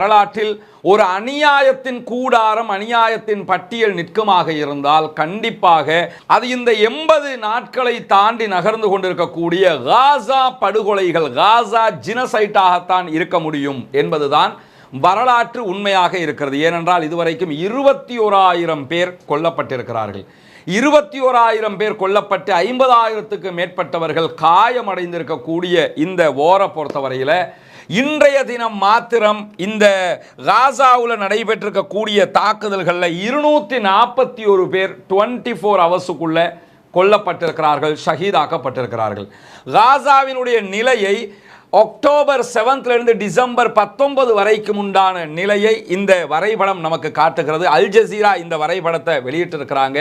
வரலாற்றில் ஒரு அநியாயத்தின் கூடாரம் அநியாயத்தின் பட்டியல் நிற்குமாக இருந்தால் கண்டிப்பாக அது இந்த எண்பது நாட்களை தாண்டி நகர்ந்து கொண்டிருக்கக்கூடிய காசா படுகொலைகள் காசா ஜினசைட்டாகத்தான் இருக்க முடியும் என்பதுதான் வரலாற்று உண்மையாக இருக்கிறது. ஏனென்றால் இதுவரைக்கும் இருபத்தி ஓராயிரம் பேர் கொல்லப்பட்டிருக்கிறார்கள். இருபத்தி ஓராயிரம் பேர் கொல்லப்பட்டு ஐம்பதாயிரத்துக்கு மேற்பட்டவர்கள் காயமடைந்திருக்கக்கூடிய இந்த ஓரை பொறுத்தவரையில் இன்றைய தினம் மாத்திரம் இந்த காசாவில் நடைபெற்றிருக்கக்கூடிய தாக்குதல்களில் இருநூற்றி நாற்பத்தி ஒரு பேர் டுவெண்ட்டி ஃபோர் ஹவர்ஸுக்குள்ள கொல்லப்பட்டிருக்கிறார்கள் ஷஹீதாக்கப்பட்டிருக்கிறார்கள். காசாவினுடைய நிலையை அக்டோபர் செவன்த்லேருந்து டிசம்பர் பத்தொன்பது வரைக்கும் உண்டான நிலையை இந்த வரைபடம் நமக்கு காட்டுகிறது. அல் ஜசீரா இந்த வரைபடத்தை வெளியிட்டிருக்கிறாங்க.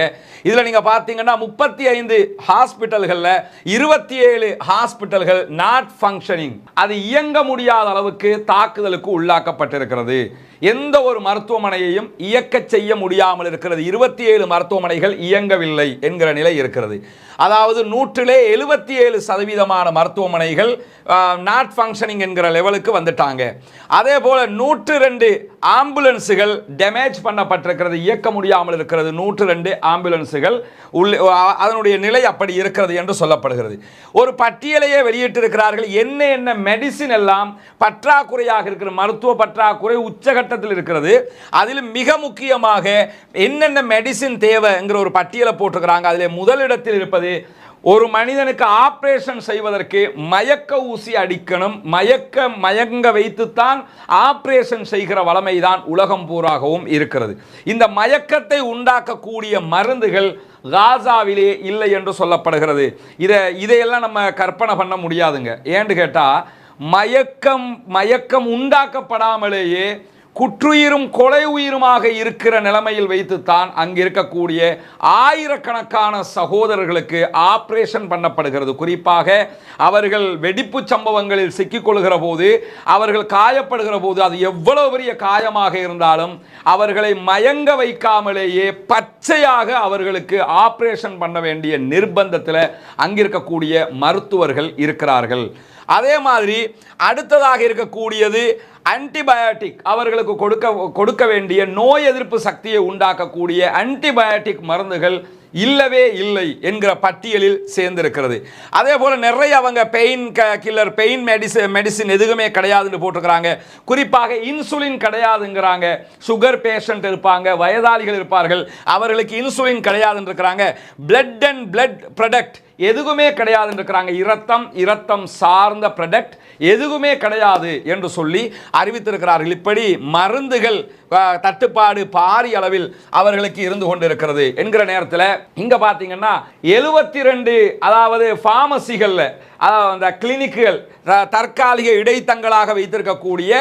இதில் நீங்கள் பார்த்தீங்கன்னா முப்பத்தி ஐந்து ஹாஸ்பிட்டல்களில் இருபத்தி ஏழு ஹாஸ்பிட்டல்கள் நாட் ஃபங்க்ஷனிங் அது இயங்க முடியாத அளவுக்கு தாக்குதலுக்கு உள்ளாக்கப்பட்டிருக்கிறது. எந்த ஒரு மருத்துவமனையையும் இயக்க செய்ய முடியாமல் இருக்கிறது. இருபத்தி ஏழு மருத்துவமனைகள் இயங்கவில்லை என்கிற நிலை இருக்கிறது. அதாவது நூற்றிலே எழுபத்தி ஏழு சதவீதமான மருத்துவமனைகள் நாட் ஃபங்க்ஷனிங் என்கிற லெவலுக்கு வந்துட்டாங்க. அதே போல் நூற்று ரெண்டு ஆம்புலன்ஸுகள் டேமேஜ் பண்ணப்பட்டிருக்கிறது. இயக்க முடியாமல் இருக்கிறது. நூற்று ரெண்டு ஆம்புலன்ஸுகள் உள்ள அதனுடைய நிலை அப்படி இருக்கிறது என்று சொல்லப்படுகிறது. ஒரு பட்டியலையே வெளியிட்டிருக்கிறார்கள். என்ன என்ன மெடிசின் எல்லாம் பற்றாக்குறையாக இருக்கிற மருத்துவ பற்றாக்குறை உச்சகட்ட கட்டத்தில் இருக்கிறது. அதில் மிக முக்கியமாக என்னென்ன மெடிசின் தேவைங்கிற ஒரு பட்டியலை போட்டிருக்கிறாங்க. அதில் முதலிடத்தில் இருப்பது ஒரு மனிதனுக்கு ஆப்ரேஷன் செய்வதற்கு மயக்க ஊசி அடிக்கணும். மயக்க மயங்க வைத்துத்தான் ஆப்ரேஷன் செய்கிற வளமைதான் உலகம் பூராகவும் இருக்கிறது. இந்த மயக்கத்தை உண்டாக்கக்கூடிய மருந்துகள் காசாவிலே இல்லை என்று சொல்லப்படுகிறது. இதை இதையெல்லாம் நம்ம கற்பனை பண்ண முடியாதுங்க. ஏன்னு கேட்டால் மயக்கம் மயக்கம் உண்டாக்கப்படாமலேயே குற்றுயிரும் கொலை உயிருமாக இருக்கிற நிலைமையில் வைத்துத்தான் அங்கு இருக்கக்கூடிய ஆயிரக்கணக்கான சகோதரர்களுக்கு ஆப்ரேஷன் பண்ணப்படுகிறது. குறிப்பாக அவர்கள் வெடிப்பு சம்பவங்களில் சிக்கிக்கொள்கிற போது அவர்கள் காயப்படுகிற போது அது எவ்வளவு பெரிய காயமாக இருந்தாலும் அவர்களை மயங்க வைக்காமலேயே பச்சையாக அவர்களுக்கு ஆப்ரேஷன் பண்ண வேண்டிய நிர்பந்தத்தில் அங்கிருக்கக்கூடிய மருத்துவர்கள் இருக்கிறார்கள். அதே மாதிரி அடுத்ததாக இருக்கக்கூடியது ஆன்டிபயோட்டிக் அவர்களுக்கு கொடுக்க கொடுக்க வேண்டிய நோய் எதிர்ப்பு சக்தியை உண்டாக்கக்கூடிய ஆன்டிபயோட்டிக் மருந்துகள் இல்லவே இல்லை என்கிற பட்டியலில் சேர்ந்திருக்கிறது. அதே போல் நிறைய அவங்க பெயின் க கில்லர் பெயின் மெடிசன் மெடிசின் எதுவுமே கிடையாதுன்னு போட்டிருக்கிறாங்க. குறிப்பாக இன்சுலின் கிடையாதுங்கிறாங்க. சுகர் பேஷண்ட் இருப்பாங்க வயதாளிகள் இருப்பார்கள். அவர்களுக்கு இன்சுலின் கிடையாதுன்னு இருக்கிறாங்க. பிளட் அண்ட் பிளட் ப்ரொடக்ட் எதுவுமே கிடையாது இருக்கிறாங்க இரத்தம் இரத்தம் சார்ந்த ப்ரொடக்ட் எதுவுமே கிடையாது என்று சொல்லி அறிவித்திருக்கிறார்கள். இப்படி மருந்துகள் தட்டுப்பாடு பாரிய அளவில் அவர்களுக்கு இருந்து கொண்டிருக்கிறது என்கிற நேரத்தில் இங்க பார்த்தீங்கன்னா எழுபத்தி ரெண்டு அதாவது ஃபார்மசிகளில் அந்த கிளினிக்குகள் தற்காலிக இடைத்தங்களாக வைத்திருக்கக்கூடிய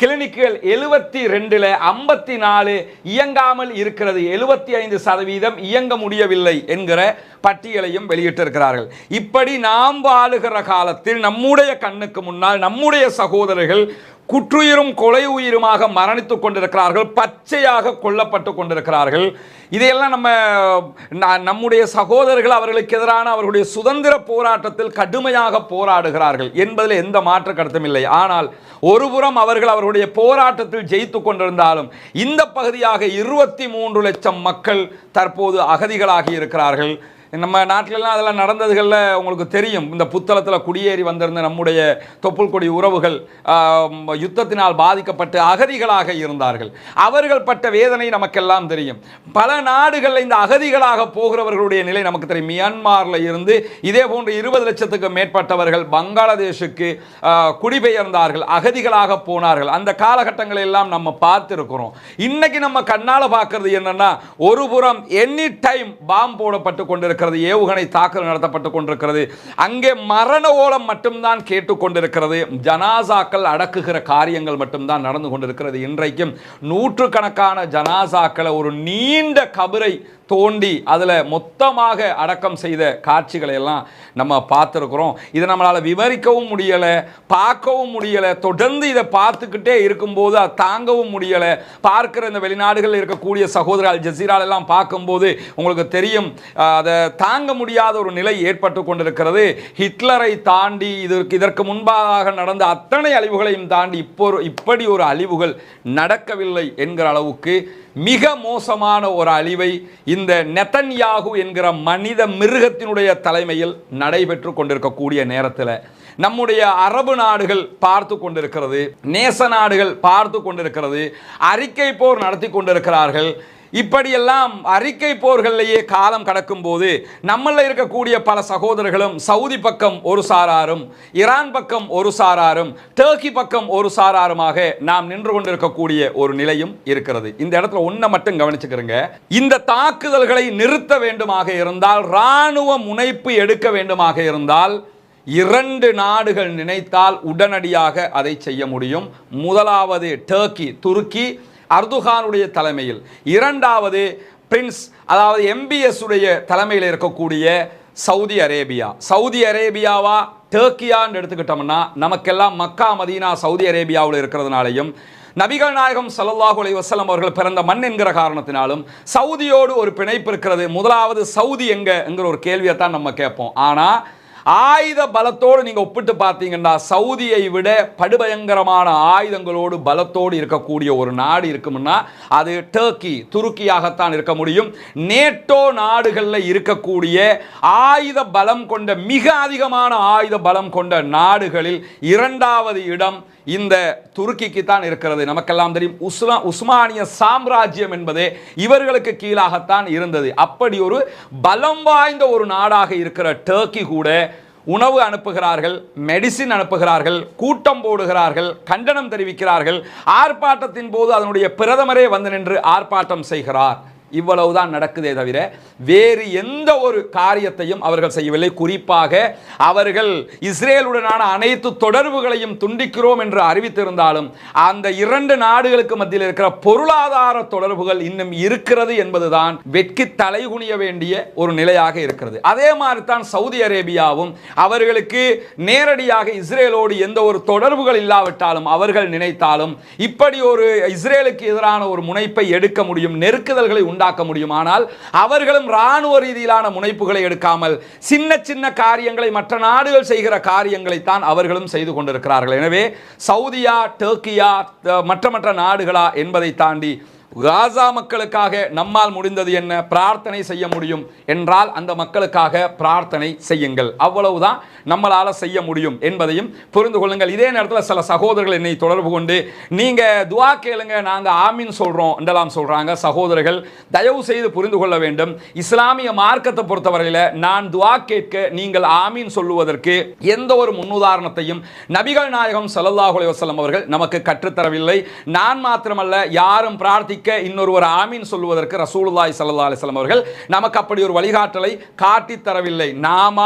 கிளினிக்குகள் எழுபத்தி ரெண்டில் ஐம்பத்தி நாலு இயங்காமல் இருக்கிறது. எழுபத்தி ஐந்து சதவீதம் இயங்க முடியவில்லை என்கிற பட்டியலையும் வெளியிட்டிருக்கிறார்கள். இப்படி நாம் வாழுகிற காலத்தில் நம்முடைய கண்ணுக்கு முன்னால் நம்முடைய சகோதரர்கள் குற்றுயிரும் கொலை உயிருமாக மரணித்துக் கொண்டிருக்கிறார்கள் பச்சையாக கொல்லப்பட்டு கொண்டிருக்கிறார்கள். இதையெல்லாம் நம்ம நம்முடைய சகோதரர்கள் அவர்களுக்கு எதிரான அவர்களுடைய சுதந்திர போராட்டத்தில் கடுமையாக போராடுகிறார்கள் என்பதில் எந்த மாற்று கருத்தும் இல்லை. ஆனால் ஒருபுறம் அவர்கள் அவர்களுடைய போராட்டத்தில் ஜெயித்து கொண்டிருந்தாலும் இந்த பகுதியாக இருபத்தி மூன்று லட்சம் மக்கள் தற்போது அகதிகளாகி இருக்கிறார்கள். நம்ம நாட்டிலலாம் அதெல்லாம் நடந்ததுகளில் உங்களுக்கு தெரியும். இந்த புத்தளத்தில் குடியேறி வந்திருந்த நம்முடைய தொப்புள் கொடி உறவுகள் யுத்தத்தினால் பாதிக்கப்பட்டு அகதிகளாக இருந்தார்கள். அவர்கள் பட்ட வேதனை நமக்கெல்லாம் தெரியும். பல நாடுகளில் இந்த அகதிகளாக போகிறவர்களுடைய நிலை நமக்கு தெரியும். மியான்மாரில் இருந்து இதே போன்று இருபது லட்சத்துக்கு மேற்பட்டவர்கள் பங்களாதேஷுக்கு குடிபெயர்ந்தார்கள் அகதிகளாக போனார்கள். அந்த காலகட்டங்களை எல்லாம் நம்ம பார்த்துருக்கிறோம். இன்னைக்கு நம்ம கண்ணால் பார்க்கறது என்னன்னா ஒரு புறம் எனி டைம் பாம் போடப்பட்டு கொண்டிருக்கிறது. ஏவுகணை தாக்குதல் நடத்தப்பட்டு கொண்டிருக்கிறது. அங்கே மரண ஓலம் மட்டும்தான் கேட்டுக்கொண்டிருக்கிறது ஜனாசாக்கள் அடக்குகிற காரியங்கள் மட்டும்தான் நடந்து கொண்டிருக்கிறது. இன்றைக்கும் நூற்றுக்கணக்கான ஜனாசாக்களை ஒரு நீண்ட கபரை தோண்டி அதில் மொத்தமாக அடக்கம் செய்த காட்சிகளை எல்லாம் நம்ம பார்த்துருக்குறோம். இதை நம்மளால் விவரிக்கவும் முடியலை பார்க்கவும் முடியலை தொடர்ந்து இதை பார்த்துக்கிட்டே இருக்கும்போது அதை தாங்கவும் முடியலை. பார்க்கிற இந்த வெளிநாடுகளில் இருக்கக்கூடிய சகோதரர்கள் ஜசீரால் எல்லாம் பார்க்கும்போது உங்களுக்கு தெரியும் அதை தாங்க முடியாத ஒரு நிலை ஏற்பட்டு கொண்டிருக்கிறது. ஹிட்லரை தாண்டி இதற்கு இதற்கு முன்பாக நடந்த அத்தனை அழிவுகளையும் தாண்டி இப்போ இப்படி ஒரு அழிவுகள் நடக்கவில்லை என்கிற அளவுக்கு மிக மோசமான ஒரு அழிவை இந்த நெத்தன்யாகு என்கிற மனித மிருகத்தினுடைய தலைமையில் நடைபெற்று கொண்டிருக்கக்கூடிய நேரத்தில் நம்முடைய அரபு நாடுகள் பார்த்து கொண்டிருக்கிறது நேச நாடுகள் பார்த்து கொண்டிருக்கிறது அறிக்கை போர் நடத்தி கொண்டிருக்கிறார்கள். இப்படியெல்லாம் அறிக்கை போர்களிலேயே காலம் கடக்கும்போது நம்மளில் இருக்கக்கூடிய பல சகோதரர்களும் சவுதி பக்கம் ஒரு சாராரும் ஈரான் பக்கம் ஒரு சாராரும் டர்க்கி பக்கம் ஒரு சாராருமாக நாம் நின்று கொண்டிருக்கக்கூடிய ஒரு நிலையும் இருக்கிறது. இந்த இடத்துல ஒன்றை மட்டும் கவனிச்சுக்கிறங்க. இந்த தாக்குதல்களை நிறுத்த வேண்டுமாக இருந்தால் இராணுவ முனைப்பு எடுக்க வேண்டுமாக இருந்தால் இரண்டு நாடுகள் நினைத்தால் உடனடியாக அதை செய்ய முடியும். முதலாவது டர்க்கி துருக்கி அர்துகானுடைய தலைமையில். இரண்டாவது பிரின்ஸ் அதாவது எம்பிஎஸ் உடைய தலைமையில் இருக்கக்கூடிய சவுதி அரேபியா. சவுதி அரேபியாவா? டேர்க்கியான்னு எடுத்துக்கிட்டோம்னா நமக்கெல்லாம் மக்கா மதீனா சவுதி அரேபியாவில் இருக்கிறதுனாலையும் நபிகள் நாயகம் சல்லாஹூ அலி வசலம் அவர்கள் பிறந்த மண் என்கிற காரணத்தினாலும் சவுதியோடு ஒரு பிணைப்பு இருக்கிறது. முதலாவது சவுதி எங்க? என்கிற ஒரு கேள்வியை தான் நம்ம கேட்போம். ஆனால் ஆயுத பலத்தோடு நீங்கள் ஒப்பிட்டு பார்த்தீங்கன்னா சவுதியை விட படுபயங்கரமான ஆயுதங்களோடு பலத்தோடு இருக்கக்கூடிய ஒரு நாடு இருக்கும்னா அது டர்க்கி துருக்கியாகத்தான் இருக்க முடியும். நேட்டோ நாடுகளில் இருக்கக்கூடிய ஆயுத பலம் கொண்ட மிக அதிகமான ஆயுத பலம் கொண்ட நாடுகளில் இரண்டாவது இடம் இந்த துருக்கிக்கு தான் இருக்கிறது. நமக்கெல்லாம் தெரியும் உஸ்லா உஸ்மானிய சாம்ராஜ்யம் என்பதே இவர்களுக்கு கீழாகத்தான் இருந்தது. அப்படி ஒரு பலம் வாய்ந்த ஒரு நாடாக இருக்கிற டர்க்கி கூட உணவு அனுப்புகிறார்கள் மெடிசின் அனுப்புகிறார்கள் கூட்டம் போடுகிறார்கள் கண்டனம் தெரிவிக்கிறார்கள். ஆர்ப்பாட்டத்தின் போது அதனுடைய பிரதமரே வந்து நின்று ஆர்ப்பாட்டம் செய்கிறார். இவ்வளவுதான் நடக்குதே தவிர வேறு எந்த ஒரு காரியத்தையும் அவர்கள் செய்யவில்லை. குறிப்பாக அவர்கள் இஸ்ரேலுடனான அனைத்து தொடர்புகளையும் துண்டிக்கிறோம் என்று அறிவித்திருந்தாலும் அந்த இரண்டு நாடுகளுக்கு மத்தியில் இருக்கிற பொருளாதார தொடர்புகள் இன்னும் இருக்கிறது என்பதுதான் வெட்கி தலைகுனிய வேண்டிய ஒரு நிலையாக இருக்கிறது. அதே மாதிரி தான் சவுதி அரேபியாவும் அவர்களுக்கு நேரடியாக இஸ்ரேலோடு எந்த ஒரு தொடர்புகள் இல்லாவிட்டாலும் அவர்கள் நினைத்தாலும் இப்படி ஒரு இஸ்ரேலுக்கு எதிரான ஒரு முனைப்பை எடுக்க முடியும். நெருக்குதல்களை உண்டாக்க முடியும் ஆனால் அவர்களும் இராணுவ ரீதியிலான முனைப்புகளை எடுக்காமல் சின்ன சின்ன காரியங்களை மற்ற நாடுகள் செய்கிற காரியங்களை தான் அவர்களும் செய்து கொண்டிருக்கிறார்கள். எனவே சவுதியா டர்க்கியா மற்ற மற்ற நாடுகளா என்பதை தாண்டி காசா மக்களுக்காக நம்மால் முடிந்தது என்ன? பிரார்த்தனை செய்ய முடியும் என்றால் அந்த மக்களுக்காக பிரார்த்தனை செய்யுங்கள். அவ்வளவுதான் நம்மளால் செய்ய முடியும் என்பதையும் புரிந்து கொள்ளுங்கள். இதே நேரத்தில் சில சகோதரர்கள் என்னை தொடர்பு கொண்டு நீங்கள் துவா கேளுங்க நாங்கள் ஆமீன் சொல்கிறோம் என்றெல்லாம் சொல்கிறாங்க சகோதரர்கள் தயவு செய்து புரிந்து கொள்ள வேண்டும். இஸ்லாமிய மார்க்கத்தை பொறுத்தவரையில் நான் துவா கேட்க நீங்கள் ஆமீன் சொல்லுவதற்கு எந்த ஒரு முன்னுதாரணத்தையும் நபிகள் நாயகம் சல்லாஹ் அலி வசலம் அவர்கள் நமக்கு கற்றுத்தரவில்லை. நான் மாத்திரமல்ல யாரும் பிரார்த்திக்க இன்னொருவர் ஆமீன் சொல்வதற்கு ரசூலுல்லாய் சல்லா அலிஸ்லாம் அவர்கள் நமக்கு அப்படி ஒரு வழிகாட்டலை காட்டி தரவில்லை. நாம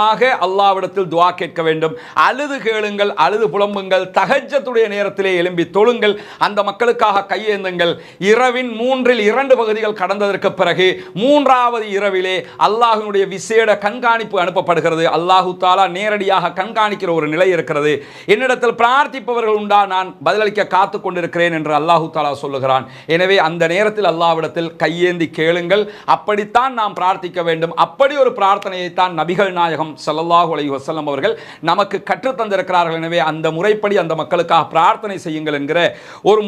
அல்லாவிடத்தில் துவா கேட்க வேண்டும். அழுது கேளுங்கள் அழுது புலம்புங்கள் தகஜத்துடைய நேரத்திலே எழும்பி தொழுங்கள் அந்த மக்களுக்காக கையேந்துங்கள். இரவின் மூன்றில் இரண்டு பகுதிகள் கடந்ததற்கு பிறகு மூன்றாவது இரவிலே அல்லாஹினுடைய விசேட கண்காணிப்பு அனுப்பப்படுகிறது. அல்லாஹு தாலா நேரடியாக கண்காணிக்கிற ஒரு நிலை இருக்கிறது. என்னிடத்தில் பிரார்த்திப்பவர்கள் உண்டா? நான் பதிலளிக்க காத்து கொண்டிருக்கிறேன் என்று அல்லாஹு தாலா சொல்லுகிறான். எனவே அந்த நேரத்தில் அல்லாவிடத்தில் கையேந்தி கேளுங்கள். அப்படித்தான் நாம் பிரார்த்திக்க வேண்டும். அப்படி ஒரு பிரார்த்தனையை தான் நபிகள் நாயகம் ஸல்லல்லாஹு அலி வசல்லம் அவர்கள் நமக்கு கற்றுத்தந்திருக்கிறார்கள். எனவே அந்த முறைப்படி அந்த மக்களுக்காக பிரார்த்தனை செய்யுங்கள் என்கிற ஒரு